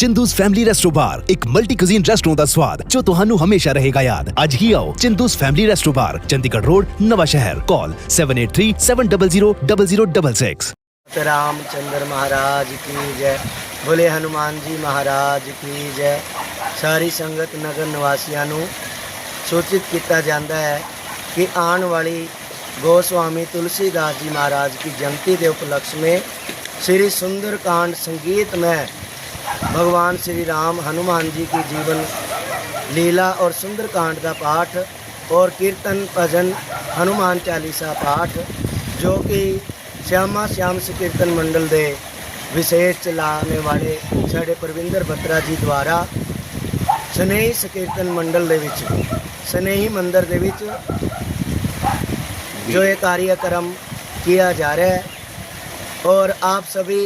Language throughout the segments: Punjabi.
ਚਿੰਦੂਸ ਫੈਮਿਲੀ ਰੈਸਟੋ ਬਾਰ ਇੱਕ ਮਲਟੀ ਕੁਜ਼ੀਨ ਰੈਸਟੋਰੈਂਟ ਦਾ ਸਵਾਦ ਜੋ ਤੁਹਾਨੂੰ ਹਮੇਸ਼ਾ ਰਹੇਗਾ ਯਾਦ। ਅੱਜ ਹੀ ਆਓ Chindu's family resto bar Chandigarh road, Nawanshahr. Call 7837000066 Ram Chandra महाराज की जय भोले हनुमान जी ਮਹਾਰਾਜ ਕੀ ਜੈ। ਸਾਰੀ ਸੰਗਤ ਨਗਰ ਨਿਵਾਸੀਆਂ ਨੂੰ ਸੂਚਿਤ ਕੀਤਾ ਜਾਂਦਾ ਹੈ ਕਿ ਆਉਣ ਵਾਲੀ ਗੋਸਵਾਮੀ ਤੁਲਸੀਦਾਸ ਜੀ ਮਹਾਰਾਜ ਕੀ ਜਯੰਤੀ ਦੇ ਉਪਲਕਸ਼ ਮੇ ਸ੍ਰੀ ਸੁੰਦਰਕਾਂਡ ਸੰਗੀਤ ਮੈਂ भगवान श्री राम हनुमान जी की जीवन लीला और सुंदरकांड का पाठ और कीर्तन भजन हनुमान चालीसा पाठ जो कि श्यामा श्याम संकीर्तन मंडल ਦੇ ਵਿਸ਼ੇਸ਼ ਚਲਾਣੇ ਵਾਲੇ ਸਾਡੇ ਪ੍ਰਵਿੰਦਰ ਬੱਤਰਾ ਜੀ ਦੁਆਰਾ ਸਨੇਹੀ ਸੰਕੀਰਤਨ ਮੰਡਲ ਦੇ ਵਿੱਚ ਸਨੇਹੀ ਮੰਦਰ ਦੇ ਵਿੱਚ जो ये कार्यक्रम किया जा रहा है और आप सभी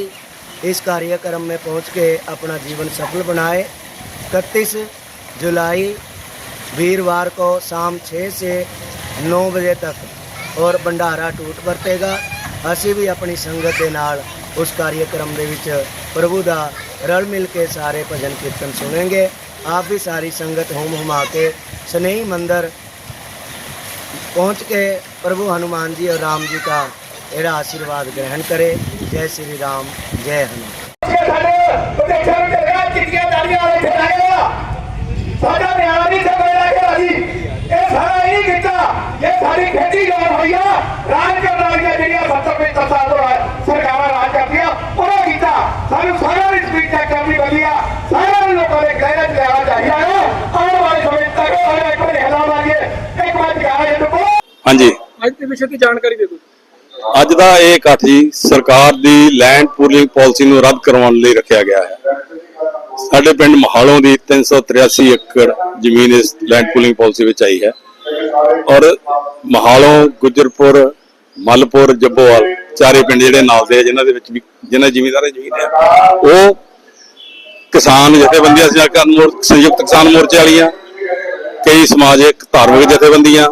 इस कार्यक्रम में पहुँच के अपना जीवन सफल बनाए। इकतीस जुलाई, वीरवार को शाम 6 से नौ बजे तक और भंडारा टूट बरतेगा। असी भी अपनी संगत के नाल उस कार्यक्रम के प्रभु का रल मिल के सारे भजन कीर्तन सुनेंगे। आप भी सारी संगत हुम हुमा के स्नेही मंदिर पहुँच के प्रभु हनुमान जी और राम जी का यहाँ आशीर्वाद ग्रहण करें। ਜੈ ਸ੍ਰੀ ਰਾਮ ਜੈ ਹਨੂਮਾਨ ਸਾਡੇ ਪ੍ਰਦੇਸ਼ਾਂ ਨੂੰ ਚੱਲਿਆ ਚਿੱਟੀਆਂ ਦਾੜੀਆਂ ਵਾਲੇ ਇੱਥੇ ਸਾਲ ਤੋਂ ਸਰਕਾਰਾਂ ਰਾਜ ਕਰਦੀਆਂ ਉਹਨਾਂ ਕੀਤਾ ਸਾਨੂੰ ਸਾਰਿਆਂ ਦੀ ਸਾਰਿਆਂ ਲੋਕਾਂ ਆਉਣ ਵਾਲੇ ਸਮੇਂ ਤੱਕ ਇੱਕ ਵਾਰ ਵਿਸ਼ੇ ਦੀ ਜਾਣਕਾਰੀ ਦੇ ਦਿਓ। ਅੱਜ ਦਾ ਇਹ ਇਕੱਠ ਜੀ ਸਰਕਾਰ ਦੀ ਲੈਂਡ ਪੂਲਿੰਗ ਪਾਲਿਸੀ ਨੂੰ ਰੱਦ ਕਰਵਾਉਣ ਲਈ ਰੱਖਿਆ ਗਿਆ ਹੈ। ਸਾਡੇ ਪਿੰਡ ਮਹਾਲੋਂ ਦੀ 383 ਏਕੜ ਜ਼ਮੀਨ ਇਸ ਲੈਂਡ ਪੂਲਿੰਗ ਪਾਲਿਸੀ ਵਿੱਚ ਆਈ ਹੈ। ਔਰ ਮਹਾਲੋਂ ਗੁਜਰਪੁਰ ਮਲਪੁਰ ਜੱਬੋਵਾਲ ਚਾਰੇ ਪਿੰਡ ਜਿਹੜੇ ਨਾਲ ਦੇ ਆ, ਜਿਨ੍ਹਾਂ ਦੇ ਵਿੱਚ ਵੀ ਜਿਨ੍ਹਾਂ ਜ਼ਿਮੀਂਦਾਰਾਂ ਜ਼ਮੀਨ ਹੈ ਉਹ ਕਿਸਾਨ ਜਥੇਬੰਦੀਆਂ ਸਹਿਕਾਰਨ ਸੰਯੁਕਤ ਕਿਸਾਨ ਮੋਰਚੇ ਵਾਲੀਆਂ ਕਈ ਸਮਾਜਿਕ ਧਾਰਮਿਕ ਜਥੇਬੰਦੀਆਂ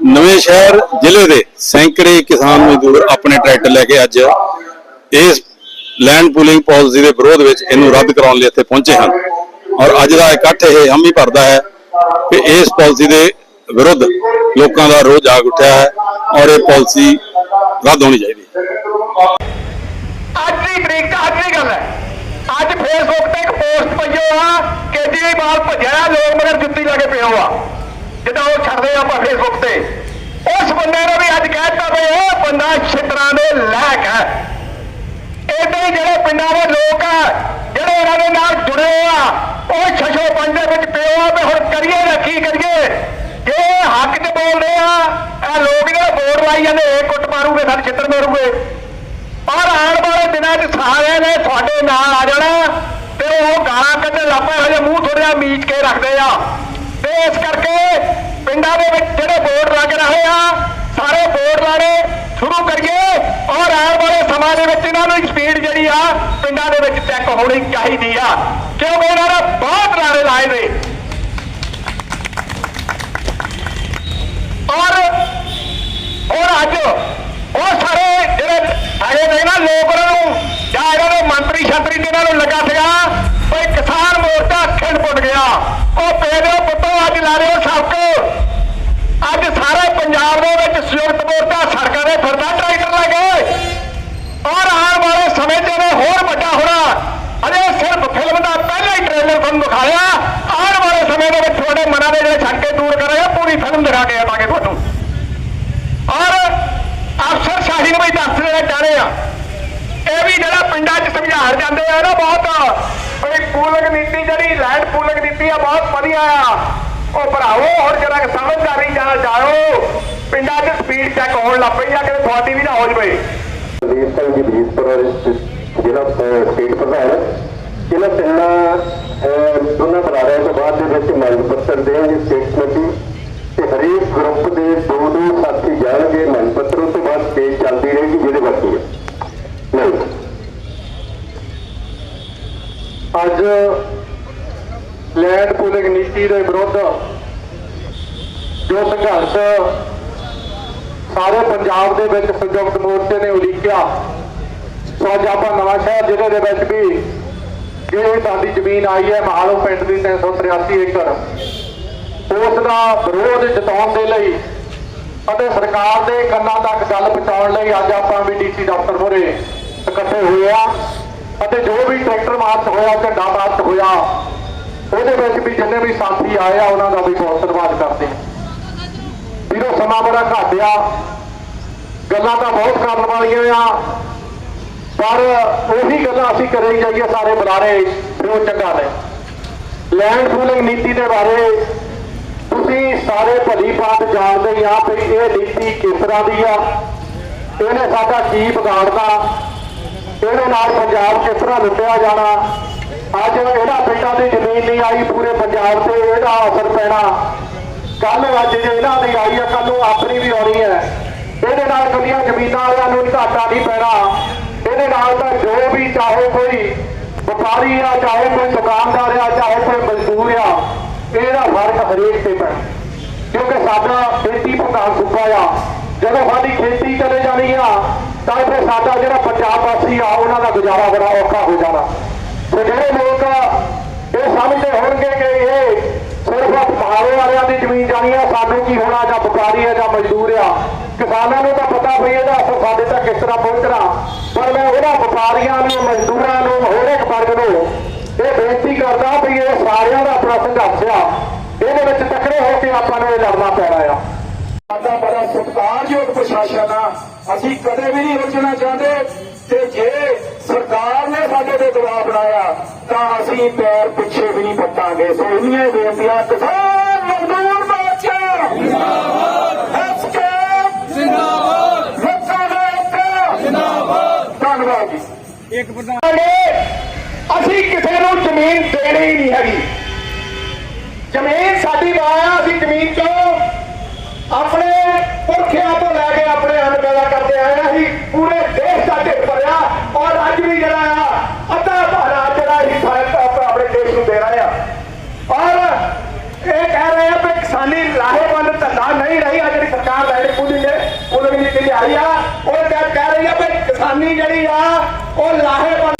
ਨਵੇਂ ਸ਼ਹਿਰ ਜ਼ਿਲ੍ਹੇ ਦੇ ਸੈਂਕੜੇ ਕਿਸਾਨ ਮਜ਼ਦੂਰ ਆਪਣੇ ਟਰੈਕਟਰ ਲੈ ਕੇ ਅੱਜ ਇਸ ਲੈਂਡ ਪੂਲਿੰਗ ਪਾਲਿਸੀ ਦੇ ਵਿਰੋਧ ਵਿੱਚ ਇਹਨੂੰ ਰੱਦ ਕਰਾਉਣ ਲਈ ਇੱਥੇ ਪਹੁੰਚੇ ਹਨ। ਔਰ ਅੱਜ ਦਾ ਇਕੱਠ ਇਹ ਹਮੀ ਭਰਦਾ ਹੈ ਕਿ ਇਸ ਪਾਲਿਸੀ ਦੇ ਵਿਰੁੱਧ ਲੋਕਾਂ ਦਾ ਰੋਹ ਜਾਗ ਉੱਠਿਆ ਹੈ ਔਰ ਇਹ ਪਾਲਿਸੀ ਰੱਦ ਹੋਣੀ ਚਾਹੀਦੀ ਹੈ। ਅੱਜ ਦੀ ਤਰੀਕ ਅੱਜ ਦੀ ਗੱਲ ਹੈ। ਅੱਜ ਫੇਸਬੁੱਕ ਤੇ ਇੱਕ ਪੋਸਟ ਪਈਓ ਆ, ਕੇਜਰੀਵਾਲ ਭੱਜਿਆ, ਲੋਕ ਮਗਰ ਜੁੱਤੀ ਲਾ ਕੇ ਕਰਦੇ ਆ ਜਿੱਦਾਂ ਉਹ ਆਪਾਂ ਫੇਸਬੁੱਕ ਤੇ। ਉਸ ਬੰਦੇ ਨੇ ਵੀ ਅੱਜ ਕਹਿਤਾ ਵੀ ਉਹ ਬੰਦਾ ਛਿੱਤਰਾਂ ਦੇ ਲਾਇਕ ਹੈ। ਏਦਾਂ ਹੀ ਜਿਹੜੇ ਪਿੰਡਾਂ ਦੇ ਲੋਕ ਆ, ਜਿਹੜੇ ਇਹਨਾਂ ਦੇ ਨਾਲ ਜੁੜੇ ਆ, ਉਹ ਛਛੋ ਪੰਜ ਦੇ ਵਿੱਚ ਪਿਓ ਆ ਤੇ ਹੁਣ ਕਰੀਏ ਨਾ ਕੀ ਕਰੀਏ? ਜੇ ਹੱਕ 'ਚ ਬੋਲਦੇ ਆ, ਇਹ ਲੋਕ ਜਿਹੜੇ ਵੋਟ ਲਾਈ ਜਾਂਦੇ, ਇਹ ਕੁੱਟ ਮਾਰੂਗੇ ਸਾਡੇ ਛਿੱਤਰ ਮਾਰੂਗੇ। ਪਰ ਆਉਣ ਵਾਲੇ ਦਿਨਾਂ 'ਚ ਸਾਰਿਆਂ ਨੇ ਤੁਹਾਡੇ ਨਾਲ ਆ ਜਾਣਾ ਤੇ ਉਹ ਗਾਲਾਂ ਕੱਢਣ ਲੱਪੇ ਹਜੇ ਮੂੰਹ ਥੋੜਿਆ ਮੀਚ ਕੇ ਰੱਖਦੇ ਆ। ਤੇ ਇਸ ਕਰਕੇ ਪਿੰਡਾਂ ਦੇ ਵਿੱਚ ਜਿਹੜੇ ਬੋਰਡ ਲੱਗ ਰਹੇ ਆ, ਸਾਰੇ ਬੋਰਡ ਲਾਣੇ ਸ਼ੁਰੂ ਕਰੀਏ। ਔਰ ਆਉਣ ਵਾਲੇ ਸਮਾਂ ਦੇ ਵਿੱਚ ਇਹਨਾਂ ਨੂੰ ਸਪੀਡ ਜਿਹੜੀ ਆ, ਪਿੰਡਾਂ ਦੇ ਵਿੱਚ ਚੈੱਕ ਹੋਣੀ ਚਾਹੀਦੀ ਆ। ਕਿਉਂਕਿ ਇਹਨਾਂ ਨੇ ਬਹੁਤ ਲਾਰੇ ਲਾਏ ਨੇ। ਔਰ ਔਰ ਅੱਜ ਉਹ ਸਾਰੇ ਜਿਹੜੇ ਹੈਗੇ ਨੇ ਨਾ ਲੋਕ ਉਹਨਾਂ ਨੂੰ, ਜਾਂ ਇਹਨਾਂ ਦੇ ਮੰਤਰੀ ਛੰਤਰੀ ਤੇ ਇਹਨਾਂ ਨੂੰ ਲੱਗਾ ਸੀਗਾ ਕੋਈ ਕਿਸਾਨ ਮੋਰਚਾ ਖਿੰਡ ਪੁੱਟ ਗਿਆ ਉਹ ਪੇਦੋ ਪੁੱਤੋ ਅੱਜ ਲਾ ਰਹੇ ਹੋ ਅੱਜ ਸਾਰੇ ਪੰਜਾਬ ਦੇ ਵਿੱਚ ਸੰਯੁਕਤ ਮੋਰਚਾ ਸੜਕਾਂ ਦੇ ਫਿਰਦਾ ਟਰੈਕਟਰ ਲੈ ਕੇ। ਔਰ ਆਉਣ ਵਾਲੇ ਸਮੇਂ 'ਚ ਇਹਨੇ ਹੋਰ ਵੱਡਾ ਹੋਣਾ। ਅਜੇ ਸਿਰਫ ਫਿਲਮ ਦਾ ਪਹਿਲਾ ਹੀ ਟ੍ਰੇਲਰ ਤੁਹਾਨੂੰ ਦਿਖਾਇਆ। ਆਉਣ ਵਾਲੇ ਸਮੇਂ ਦੇ ਵਿੱਚ ਤੁਹਾਡੇ ਮਨਾਂ ਦੇ ਜਿਹੜੇ ਛੱਕੇ ਦੂਰ ਕਰਾਂਗੇ, ਪੂਰੀ ਫਿਲਮ ਦਿਖਾ ਕੇ ਆਵਾਂਗੇ ਤੁਹਾਨੂੰ। ਔਰ ਅਫਸਰ ਸ਼ਾਹੀ ਨੂੰ ਵੀ ਦੱਸ ਦੇਣਾ ਚਾਹ ਰਹੇ ਆ। ਇਹ ਵੀ ਜਿਹੜਾ ਪਿੰਡਾਂ 'ਚ ਸਮਝਾਣ ਜਾਂਦੇ ਆ ਨਾ ਬਹੁਤ ਪੂਲਕ ਨੀਤੀ ਜਿਹੜੀ ਲੈਂਡ ਪੂਲਕ ਨੀਤੀ ਆ ਬਹੁਤ ਵਧੀਆ ਆ। ਉਹ ਭਰਾਵੋ ਹੁਣ ਜਰਾ ਸਮਝਦਾਰੀ ਨਾਲ ਜਾਓ ਪਿੰਡਾਂ 'ਚ ਸਪੀਡ ਚੈੱਕ ਹੋਣ ਲੱਗ ਪਈ ਆ ਕਿ ਤੁਹਾਡੀ ਵੀ ਨਾ ਹੋ ਜਵੇ। ਦਲੀਪ ਸਿੰਘ ਜੀ ਬਰੀਦਪੁਰ ਜ਼ਿਲ੍ਹਾ ਸਟੇਟ ਪ੍ਰਧਾਨ। ਇਹਨਾਂ ਤਿੰਨਾਂ ਅਹ, ਦੋਨਾਂ ਬੁਲਾਰਿਆਂ ਤੋਂ ਬਾਅਦ ਦੇ ਵਿੱਚ ਮੰਗ ਪੱਤਰ ਦੇਣਗੇ ਸਟੇਟ ਕਮੇਟੀ ਤੇ ਹਰੇਕ ਗਰੁੱਪ ਦੇ ਦੋ ਦੋ ਸਾਥੀ ਜਾਣਗੇ ਮੰਗ ਪੱਤਰ ਅੱਜ ਲੈਂਡ ਪੂਲਿੰਗ ਨੀਤੀ ਦੇ ਵਿਰੁੱਧ ਜੋ ਸੰਘਰਸ਼ ਸਾਰੇ ਪੰਜਾਬ ਦੇ ਵਿੱਚ ਸੰਯੁਕਤ ਮੋਰਚੇ ਨੇ ਉਲੀਕਿਆ, ਸੋ ਅੱਜ ਆਪਾਂ ਨਵਾਂ ਸ਼ਹਿਰ ਜ਼ਿਲ੍ਹੇ ਦੇ ਵਿੱਚ ਵੀ ਜਿਹੜੀ ਸਾਡੀ ਜ਼ਮੀਨ ਆਈ ਹੈ, ਮਹਾਲੋ ਪਿੰਡ ਦੀ 383 ਏਕੜ, ਉਸ ਦਾ ਵਿਰੋਧ ਜਤਾਉਣ ਦੇ ਲਈ ਅਤੇ ਸਰਕਾਰ ਦੇ ਕੰਨਾਂ ਤੱਕ ਗੱਲ ਪਹੁੰਚਾਉਣ ਲਈ ਅੱਜ ਆਪਾਂ ਵੀ ਡੀਸੀ ਦਫ਼ਤਰ ਮੂਹਰੇ ਇਕੱਠੇ ਹੋਏ ਆ। ਅਤੇ ਜੋ ਵੀ ਟਰੈਕਟਰ ਮਾਰਚ ਹੋਇਆ, ਝੰਡਾ ਮਾਰਚ ਹੋਇਆ, ਉਹਦੇ ਵਿੱਚ ਵੀ ਜਿੰਨੇ ਵੀ ਸਾਥੀ ਆਏ ਆ, ਉਹਨਾਂ ਦਾ ਵੀ ਬਹੁਤ ਧੰਨਵਾਦ ਕਰਦੇ ਹਾਂ। ਵੀਰੋ, ਸਮਾਂ ਬੜਾ ਘੱਟ ਆ। ਗੱਲਾਂ ਤਾਂ ਬਹੁਤ ਕਰਨ ਵਾਲੀਆਂ ਆ, ਪਰ ਉਹੀ ਗੱਲਾਂ ਅਸੀਂ ਕਰੇ ਜਾਈਏ ਸਾਰੇ ਬੁਲਾਰੇ, ਫਿਰ ਉਹ ਚੰਗਾ ਨੇ। ਲੈਂਡ ਪੂਲਿੰਗ ਨੀਤੀ ਦੇ ਬਾਰੇ ਤੁਸੀਂ ਸਾਰੇ ਭਲੀ ਬਾਤ ਜਾਣਦੇ ਹੀ ਆ ਵੀ ਇਹ ਨੀਤੀ ਕਿਸ ਤਰ੍ਹਾਂ ਦੀ ਆ। ਇਹਨੇ ਸਾਡਾ ਕੀ ਵਿਗਾੜਦਾ ਇਹਦੇ ਨਾਲ ਪੰਜਾਬ ਕਿਸ ਤਰ੍ਹਾਂ ਲੁੱਟਿਆ ਜਾਣਾ। ਅੱਜ ਇਹਨਾਂ ਪਿੰਡਾਂ ਦੀ ਜ਼ਮੀਨ ਨਹੀਂ ਆਈ, ਪੂਰੇ ਪੰਜਾਬ ਤੇ ਇਹਦਾ ਅਸਰ ਪੈਣਾ। ਕੱਲ ਅੱਜ ਜੇ ਇਹਨਾਂ ਦੀ ਆਈ ਆ ਕੱਲ ਨੂੰ ਆਪਣੀ ਵੀ ਆਉਣੀ ਹੈ। ਇਹਦੇ ਨਾਲ ਕਦੀਆਂ ਜ਼ਮੀਨਾਂ ਵਾਲਿਆਂ ਨੂੰ ਘਾਟਾ ਨਹੀਂ ਪੈਣਾ। ਇਹਦੇ ਨਾਲ ਤਾਂ ਜੋ ਵੀ ਚਾਹੇ ਕੋਈ ਵਪਾਰੀ ਆ, ਚਾਹੇ ਕੋਈ ਦੁਕਾਨਦਾਰ ਆ, ਚਾਹੇ ਕੋਈ ਮਜ਼ਦੂਰ ਆ, ਇਹਦਾ ਫ਼ਰਕ ਹਰੇਕ ਤੇ ਪੈਣਾ। ਕਿਉਂਕਿ ਸਾਡਾ ਖੇਤੀ ਪ੍ਰਧਾਨ ਸੂਬਾ ਆ। ਜਦੋਂ ਸਾਡੀ ਖੇਤੀ ਚਲੇ ਜਾਣੀ ਆ ਤਾਂ ਇੱਥੇ ਸਾਡਾ ਜਿਹੜਾ ਪੰਜਾਬ ਵਾਸੀ ਆ, ਉਹਨਾਂ ਦਾ ਗੁਜ਼ਾਰਾ ਬੜਾ ਔਖਾ ਹੋ ਜਾਣਾ। ਤੇ ਜਿਹੜੇ ਲੋਕ ਇਹ ਸਮਝਦੇ ਹੋਣਗੇ ਕਿ ਇਹ ਸਿਰਫ ਪਹਾੜੇ ਵਾਲਿਆਂ ਦੀ ਜ਼ਮੀਨ ਜਾਣੀ ਆ, ਸਾਨੂੰ ਕੀ ਹੋਣਾ, ਜਾਂ ਵਪਾਰੀ ਆ, ਜਾਂ ਮਜ਼ਦੂਰ ਆ। ਕਿਸਾਨਾਂ ਨੂੰ ਤਾਂ ਪਤਾ ਵੀ ਇਹਦਾ ਅਸਰ ਸਾਡੇ ਤੱਕ ਕਿਸ ਤਰ੍ਹਾਂ ਪਹੁੰਚਣਾ। ਪਰ ਮੈਂ ਉਹਨਾਂ ਵਪਾਰੀਆਂ ਨੂੰ, ਮਜ਼ਦੂਰਾਂ ਨੂੰ, ਹੋਰ ਇੱਕ ਵਰਗ ਨੂੰ ਇਹ ਬੇਨਤੀ ਕਰਦਾ ਵੀ ਇਹ ਸਾਰਿਆਂ ਦਾ ਆਪਣਾ ਸੰਘਰਸ਼ ਆ। ਇਹਦੇ ਵਿੱਚ ਤਕੜੇ ਹੋ ਕੇ ਆਪਾਂ ਨੂੰ ਇਹ ਲੜਨਾ ਪੈਣਾ ਆ। ਸਾਡਾ ਬੜਾ ਸਤਿਕਾਰਯੋਗ ਪ੍ਰਸ਼ਾਸਨ ਆ। ਅਸੀਂ ਕਦੇ ਵੀ ਨਹੀਂ ਰੁਕਣਾ ਚਾਹੁੰਦੇ ਤੇ ਜੇ ਸਰਕਾਰ ਨੇ ਸਾਡੇ ਤੇ ਦਬਾਅ ਬਣਾਇਆ, ਤਾਂ ਅਸੀਂ ਪੈਰ ਪਿੱਛੇ ਵੀ ਨਹੀਂ ਪੱਟਾਂਗੇ। ਸੋ ਇੰਨੀਆਂ ਬੇਨਤੀਆਂ, ਕਿਸਾਨ ਮਜ਼ਦੂਰ ਮੋਰਚਾ! ਜਿੰਦਾਬਾਦ ਐਸਕੇ ਜਿੰਦਾਬਾਦ ਲੋਕਾਂ ਦਾ ਇੱਕ ਜਿੰਦਾਬਾਦ ਧੰਨਵਾਦ ਜੀ ਇੱਕ ਅਸੀਂ ਕਿਸੇ ਨੂੰ ਜ਼ਮੀਨ ਦੇਣੀ ਨਹੀਂ ਹੈਗੀ। ਜ਼ਮੀਨ ਸਾਡੀ ਮਾਂ ਆ ਅਸੀਂ ਜ਼ਮੀਨ ਚੋਂ ਆਪਣੇ ਪੁਰਖਿਆਂ ਤੋਂ ਲੈ ਕੇ ਆਪਣੇ ਅੰਨ ਪੈਦਾ ਕਰਦੇ ਆਏ ਆ ਅਸੀਂ ਪੂਰੇ ਦੇਸ਼ ਦਾ ਢਿੱਡ ਭਰਿਆ ਔਰ ਅੱਜ ਵੀ ਜਿਹੜਾ ਆ ਅੱਧਾ ਭਾਰਾ ਜਿਹੜਾ ਅਸੀਂ ਸਾਰੇ ਆਪ- ਆਪਣੇ ਦੇਸ਼ ਨੂੰ ਦੇ ਰਹੇ ਆ ਔਰ ਇਹ ਕਹਿ ਰਹੇ ਆ ਕਿ ਕਿਸਾਨੀ ਲਾਹੇਵੰਦ ਧੰਦਾ ਨਹੀਂ ਰਹੀ ਆ ਜਿਹੜੀ ਸਰਕਾਰ ਲੈਣੀ ਪੂਰੀ ਨੇ ਜਿਹੜੀ ਆਈ ਆ? ਉਹ ਕਹਿ ਰਹੀ ਆ ਵੀ ਕਿਸਾਨੀ ਜਿਹੜੀ ਆ, ਉਹ ਲਾਹੇਵੰਦ